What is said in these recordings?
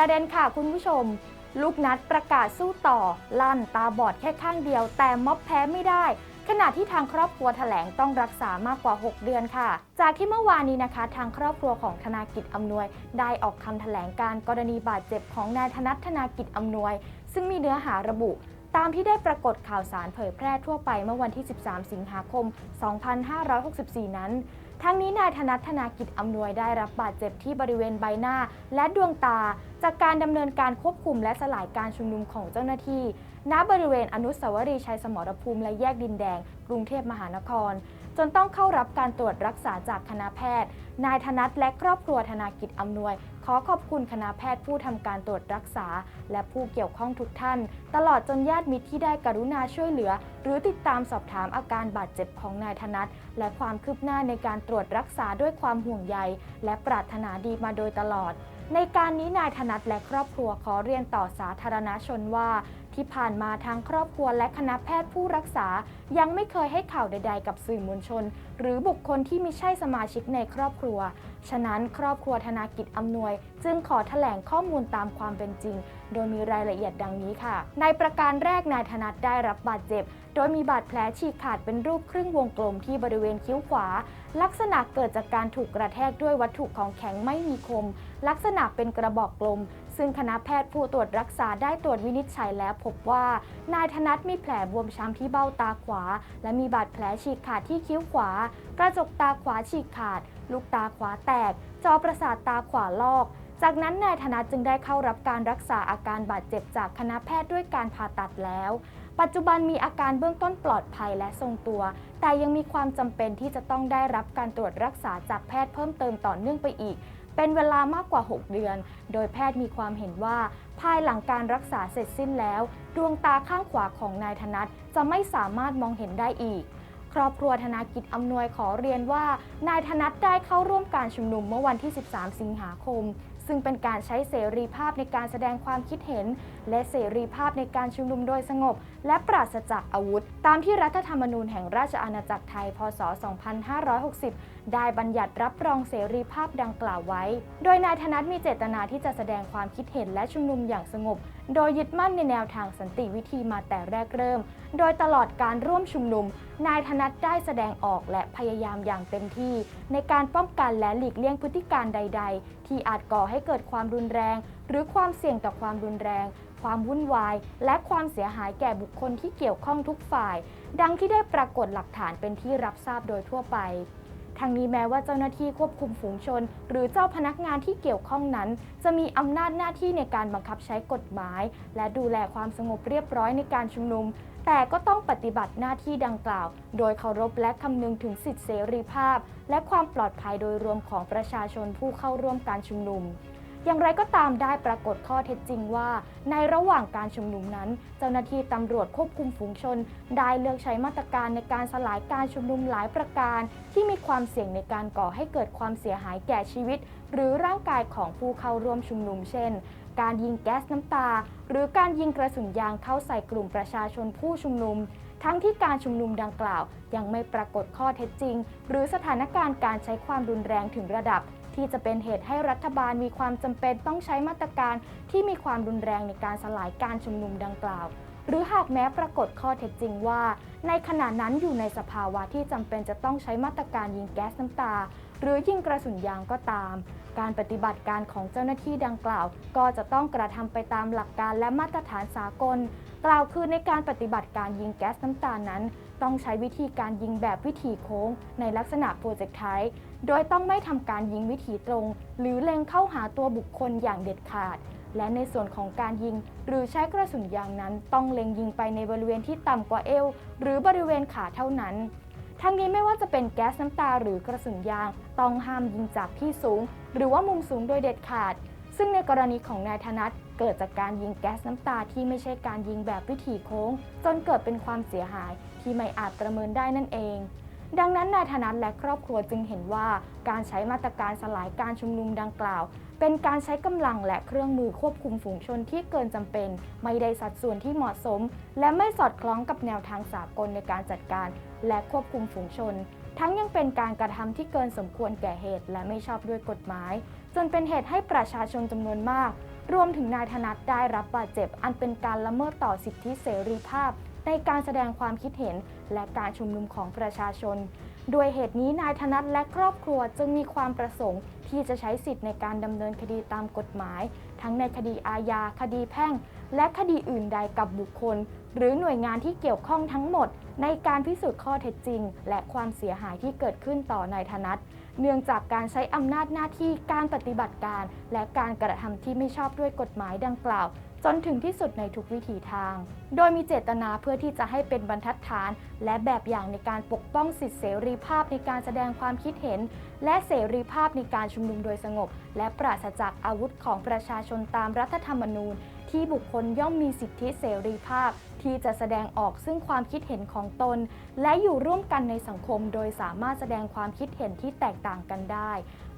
ประเด็นค่ะคุณผู้ชม ลูกนัดประกาศสู้ต่อ ลั่นตาบอดแค่ข้างเดียว แต่ม็อบแพ้ไม่ได้ ขณะที่ทางครอบครัวแถลงต้องรักษามากกว่า 6 เดือนค่ะ จากที่เมื่อวานนี้นะคะ ทางครอบครัวของธนากิจอำนวย ได้ออกคำแถลงการกรณีบาดเจ็บของนายธนัทธนากิจอำนวย ซึ่งมีเนื้อหาระบุตามที่ได้ปรากฏข่าวสารเผยแพร่ทั่วไปเมื่อวันที่ 13 สิงหาคม 2564 นั้น ทั้งนี้นายธนัทธนากิจอำนวยได้รับบาดเจ็บที่บริเวณใบหน้า และดวงตา จากการดำเนินการควบคุมและสลายการชุมนุมของเจ้าหน้าที่ ณบริเวณอนุสาวรีย์ชัยสมรภูมิและแยกดินแดง กรุงเทพมหานคร จนต้องเข้ารับการตรวจรักษาจากคณะแพทย์ นายธนัทและครอบครัวธนากิจอำนวย ขอขอบคุณคณะแพทย์ผู้ทำการตรวจรักษา และผู้เกี่ยวข้องทุกท่าน ตลอดจนญาติมิตรที่ได้กรุณาช่วยเหลือ หรือติดตามสอบถามอาการบาดเจ็บของนายธนัทและความคืบหน้าในการตรวจรักษาด้วยความห่วงใย และปรารถนาดีมาโดยตลอดในการนี้นายธนัทและครอบครัวขอเรียนต่อสาธารณชนว่า ที่ผ่านมาทางครอบครัวและคณะแพทย์ผู้รักษา ยังไม่เคยให้ข่าวใด ๆ กับสื่อมวลชน หรือบุคคลที่ไม่ใช่สมาชิกในครอบครัว ฉะนั้นครอบครัวธนากิจอำนวย จึงขอแถลงข้อมูลตามความเป็นจริงโดยมีรายละเอียดดังนี้ค่ะ ในประการแรกนายธนัทได้รับบาดเจ็บ โดยมีบาดแผลฉีกขาดเป็นรูปครึ่งวงกลมที่บริเวณคิ้วขวา ลักษณะเกิดจากการถูกกระแทกด้วยวัตถุของแข็งไม่มีคม ลักษณะเป็นกระบอกกลม ซึ่งคณะแพทย์ผู้ตรวจรักษาได้ตรวจวินิจฉัยแล้วพบว่า นายธนัทมีแผลบวมช้ำที่เบ้าตาขวา และมีบาดแผลฉีกขาดที่คิ้วขวา กระจกตาขวาฉีกขาด ลูกตาขวาแตก จอประสาทตาขวาลอก จากนั้นนายธนัทจึงได้เข้ารับการรักษาอาการบาดเจ็บจากคณะแพทย์ด้วยการผ่าตัดแล้ว ปัจจุบันมีอาการเบื้องต้นปลอดภัยและทรงตัว แต่ยังมีความจำเป็นที่จะต้องได้รับการตรวจรักษาจากแพทย์เพิ่มเติมต่อเนื่องไปอีก เป็นเวลามากกว่า 6 เดือน โดยแพทย์มีความเห็นว่า ภายหลังการรักษาเสร็จสิ้นแล้ว ดวงตาข้างขวาของนายธนัทจะไม่สามารถมองเห็นได้อีก รอบครัวธนากิจอำนวยขอเรียนว่า นายธนัทได้เข้าร่วมการชุมนุมเมื่อวันที่ 13 สิงหาคม ซึ่งเป็นการใช้เสรีภาพในการแสดงความคิดเห็น และเสรีภาพในการชุมนุมโดยสงบ และปราศจากอาวุธ ตามที่รัฐธรรมนูญแห่งราชอาณาจักรไทย พศ 2560 ได้บัญญัติรับรองเสรีภาพดังกล่าวไว้ โดยนายธนัทมีเจตนาที่จะแสดงความคิดเห็นและชุมนุมอย่างสงบ โดยยึดมั่นในแนวทางสันติวิธีมาแต่แรกเริ่ม โดยตลอดการร่วมชุมนุม นายธนัทได้แสดงออกและพยายามอย่างเต็มที่ ในการป้องกันและหลีกเลี่ยงพฤติการใด ๆ ที่อาจก่อให้เกิดความรุนแรง หรือความเสี่ยงต่อความรุนแรง ความวุ่นวาย และความเสียหายแก่บุคคลที่เกี่ยวข้องทุกฝ่าย ดังที่ได้ปรากฏหลักฐานเป็นที่รับทราบโดยทั่วไป ทางนี้แม้ว่าเจ้าหน้าที่ควบคุมฝูงชน หรือเจ้าพนักงานที่เกี่ยวข้องนั้น จะมีอำนาจหน้าที่ในการบังคับใช้กฎหมาย และดูแลความสงบเรียบร้อยในการชุมนุม แต่ก็ต้องปฏิบัติหน้าที่ดังกล่าว โดยเคารพและคำนึงถึงสิทธิเสรีภาพ และความปลอดภัยโดยรวมของประชาชนผู้เข้าร่วมการชุมนุม อย่างไรก็ตามได้ปรากฏข้อเท็จจริงว่า ในระหว่างการชุมนุมนั้น เจ้าหน้าที่ตำรวจควบคุมฝูงชน ได้เลือกใช้มาตรการในการสลายการชุมนุมหลายประการ ที่มีความเสี่ยงในการก่อให้เกิดความเสียหายแก่ชีวิต หรือร่างกายของผู้เข้าร่วมชุมนุมเช่น การยิงแก๊สน้ำตา หรือการยิงกระสุนยางเข้าใส่กลุ่มประชาชนผู้ชุมนุมทั้งที่การชุมนุมดังกล่าว ยังไม่ปรากฏข้อเท็จจริง หรือสถานการณ์การใช้ความรุนแรงถึงระดับ ที่จะเป็นเหตุให้รัฐบาลมีความจำเป็นต้องใช้มาตรการที่มีความรุนแรงในการสลายการชุมนุมดังกล่าว หรือหากแม้ปรากฏข้อเท็จจริงว่า ในขณะนั้นอยู่ในสภาวะที่จำเป็นจะต้องใช้มาตรการยิงแก๊สน้ำตา หรือยิงกระสุนยางก็ตามการปฏิบัติการของเจ้าหน้าที่ดังกล่าว ก็จะต้องกระทำไปตามหลักการและมาตรฐานสากล กล่าวคือในการปฏิบัติการยิงแก๊สน้ำตานั้น ต้องใช้วิธีการยิงแบบวิถีโค้งในลักษณะโปรเจกไทโดยต้องไม่ทำการยิงวิถีตรง หรือเล็งเข้าหาตัวบุคคลอย่างเด็ดขาด และในส่วนของการยิง หรือใช้กระสุนยางนั้น ต้องเล็งยิงไปในบริเวณที่ต่ำกว่าเอว หรือบริเวณขาเท่านั้นทั้งนี้ไม่ว่าจะเป็นแก๊สน้ำตาหรือกระสุนยาง ต้องห้ามยิงจากที่สูง หรือว่ามุมสูงโดยเด็ดขาด ซึ่งในกรณีของนายธนัทเกิดจากการยิงแก๊สน้ำตาที่ไม่ใช่การยิงแบบวิถีโค้ง จนเกิดเป็นความเสียหายที่ไม่อาจประเมินได้นั่นเอง ดังนั้นนายธนัทและครอบครัวจึงเห็นว่าการใช้มาตรการสลายการชุมนุมดังกล่าว เป็นการใช้กำลังและเครื่องมือควบคุมฝูงชนที่เกินจำเป็น ไม่ได้สัดส่วนที่เหมาะสม และไม่สอดคล้องกับแนวทางสากลในการจัดการ และควบคุมฝูงชน ทั้งยังเป็นการกระทำที่เกินสมควรแก่เหตุ และไม่ชอบด้วยกฎหมาย จนเป็นเหตุให้ประชาชนจำนวนมาก รวมถึงนายธนัทได้รับบาดเจ็บ อันเป็นการละเมิดต่อสิทธิเสรีภาพ ในการแสดงความคิดเห็น และการชุมนุมของประชาชน ด้วยเหตุนี้นายธนัทและครอบครัวจึงมีความประสงค์ที่จะใช้สิทธิ์ในการดำเนินคดีตามกฎหมาย ทั้งในคดีอาญา คดีแพ่ง และคดีอื่นใดกับบุคคล หรือหน่วยงานที่เกี่ยวข้องทั้งหมด ในการพิสูจน์ข้อเท็จจริง และความเสียหายที่เกิดขึ้นต่อนายธนัท เนื่องจากการใช้อำนาจหน้าที่การปฏิบัติการ และการกระทำที่ไม่ชอบด้วยกฎหมายดังกล่าว จนถึงที่สุดในทุกวิถีทาง โดยมีเจตนาเพื่อที่จะให้เป็นบรรทัดฐาน และแบบอย่างในการปกป้องสิทธิเสรีภาพในการแสดงความคิดเห็น และเสรีภาพในการชุมนุมโดยสงบ และปราศจากอาวุธของประชาชนตามรัฐธรรมนูญ ที่บุคคลย่อมมีสิทธิเสรีภาพ ที่จะแสดงออกซึ่งความคิดเห็นของตน และอยู่ร่วมกันในสังคม โดยสามารถแสดงความคิดเห็นที่แตกต่างกันได้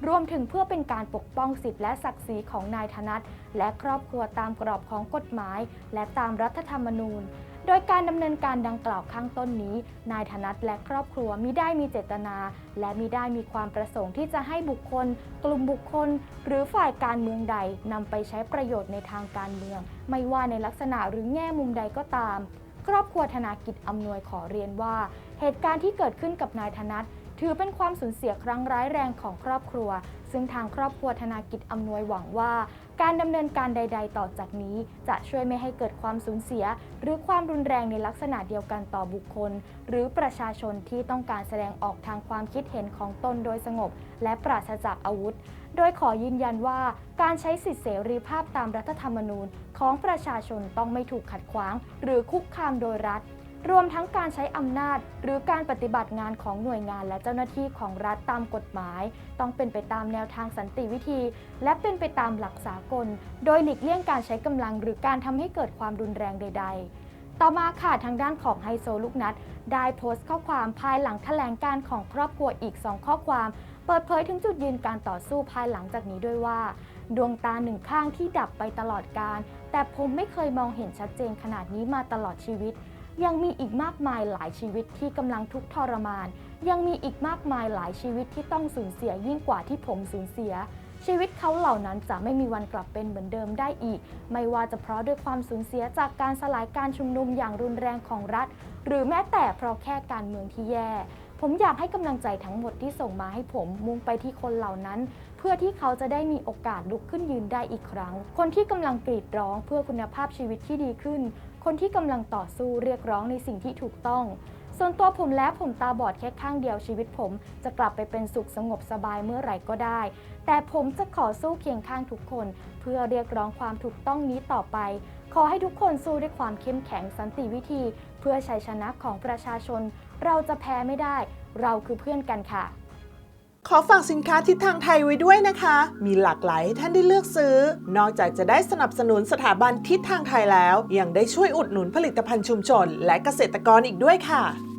รวมถึงเพื่อเป็นการปกป้องสิทธิและศักดิ์ศรีของนายธนัทและครอบครัวตามกรอบของกฎหมาย และตามรัฐธรรมนูญ โดยการดำเนินการดังกล่าวข้างต้นนี้ นายธนัทและครอบครัวมิได้มีเจตนา และมิได้มีความประสงค์ที่จะให้บุคคล กลุ่มบุคคล หรือฝ่ายการเมืองใดนำไปใช้ประโยชน์ในทางการเมือง ไม่ว่าในลักษณะหรือแง่มุมใดก็ตาม ครอบครัวธนากิจอำนวยขอเรียนว่า เหตุการณ์ที่เกิดขึ้นกับนายธนัท ถือเป็นความสูญเสียครั้งร้ายแรงของครอบครัว ซึ่งทางครอบครัวธนากิจอำนวยหวังว่า การดำเนินการใด ๆ ต่อจากนี้ จะช่วยไม่ให้เกิดความสูญเสีย หรือความรุนแรงในลักษณะเดียวกันต่อบุคคล หรือประชาชนที่ต้องการแสดงออกทางความคิดเห็นของตนโดยสงบ และปราศจากอาวุธ โดยขอยืนยันว่าการใช้สิทธิเสรีภาพตามรัฐธรรมนูญ ของประชาชนต้องไม่ถูกขัดขวาง หรือคุกคามโดยรัฐ รวมทั้งการใช้อำนาจ หรือการปฏิบัติงานของหน่วยงานและเจ้าหน้าที่ของรัฐตามกฎหมาย ต้องเป็นไปตามแนวทางสันติวิธี และเป็นไปตามหลักสากล โดยหลีกเลี่ยงการใช้กำลัง หรือการทำให้เกิดความรุนแรงใด ๆ ต่อมาค่ะทางด้านของไฮโซลูกนัดได้โพสต์ข้อความภายหลังแถลงการของครอบครัวอีก 2 ข้อความ เปิดเผยถึงจุดยืนการต่อสู้ภายหลังจากนี้ด้วยว่า ดวงตาหนึ่งข้างที่ดับไปตลอดการ แต่ผมไม่เคยมองเห็นชัดเจนขนาดนี้มาตลอดชีวิต ยังมีอีกมากมายหลายชีวิตที่กำลังทุกข์ทรมาน ยังมีอีกมากมายหลายชีวิตที่ต้องสูญเสียยิ่งกว่าที่ผมสูญเสีย ชีวิตเขาเหล่านั้นจะไม่มีวันกลับเป็นเหมือนเดิมได้อีก ไม่ว่าจะเพราะด้วยความสูญเสียจากการสลายการชุมนุมอย่างรุนแรงของรัฐ หรือแม้แต่เพราะแค่การเมืองที่แย่ ผมอยากให้กำลังใจทั้งหมดที่ส่งมาให้ผมมุ่งไปที่คนเหล่านั้น เพื่อที่เขาจะได้มีโอกาสลุกขึ้นยืนได้อีกครั้ง คนที่กำลังกรีดร้องเพื่อคุณภาพชีวิตที่ดีขึ้น คนที่กำลังต่อสู้เรียกร้องในสิ่งที่ถูกต้อง ส่วนตัวผมและผมตาบอดแค่ข้างเดียวชีวิตผม จะกลับไปเป็นสุขสงบสบายเมื่อไหร่ก็ได้ แต่ผมจะขอสู้เคียงข้างทุกคน เพื่อเรียกร้องความถูกต้องนี้ต่อไป ขอให้ทุกคนสู้ด้วยความเข้มแข็งสันติวิธี เพื่อชัยชนะของประชาชน เราจะแพ้ไม่ได้ เราคือเพื่อนกันค่ะ ขอฝากสินค้าทิศทางไทยไว้ด้วยนะคะ มีหลากหลายให้ท่านได้เลือกซื้อ นอกจากจะได้สนับสนุนสถาบันทิศทางไทยแล้ว ยังได้ช่วยอุดหนุนผลิตภัณฑ์ชุมชน และเกษตรกรอีกด้วยค่ะ